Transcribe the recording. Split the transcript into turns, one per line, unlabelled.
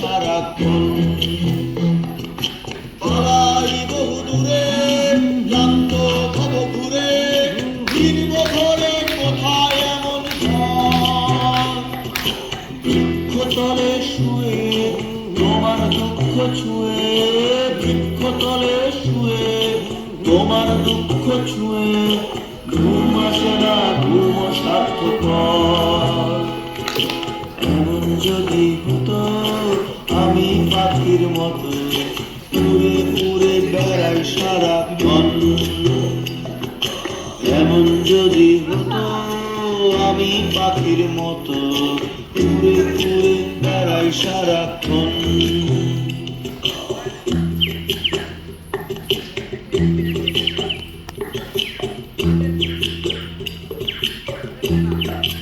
সারাক্ষণ। পালাই বহু দূরে, ক্লান্ত ভব ঘুরে, ফিরব ধরে কোথায় এমন বৃক্ষ তলে শুয়ে, তোমার দুঃখ ছুঁয়ে, বৃক্ষ তলে দুঃখ ছুঁয়ে ঘুম আসে না ঘুম স্বার্থপর। এমন যদি হতো, আমি পাখির মতো উড়ে উড়ে বেড়াই সারাক্ষণ এমন যদি হতো, আমি পাখির মতো উড়ে উড়ে বেড়াই সারাক্ষণ ঘুরে Thank you.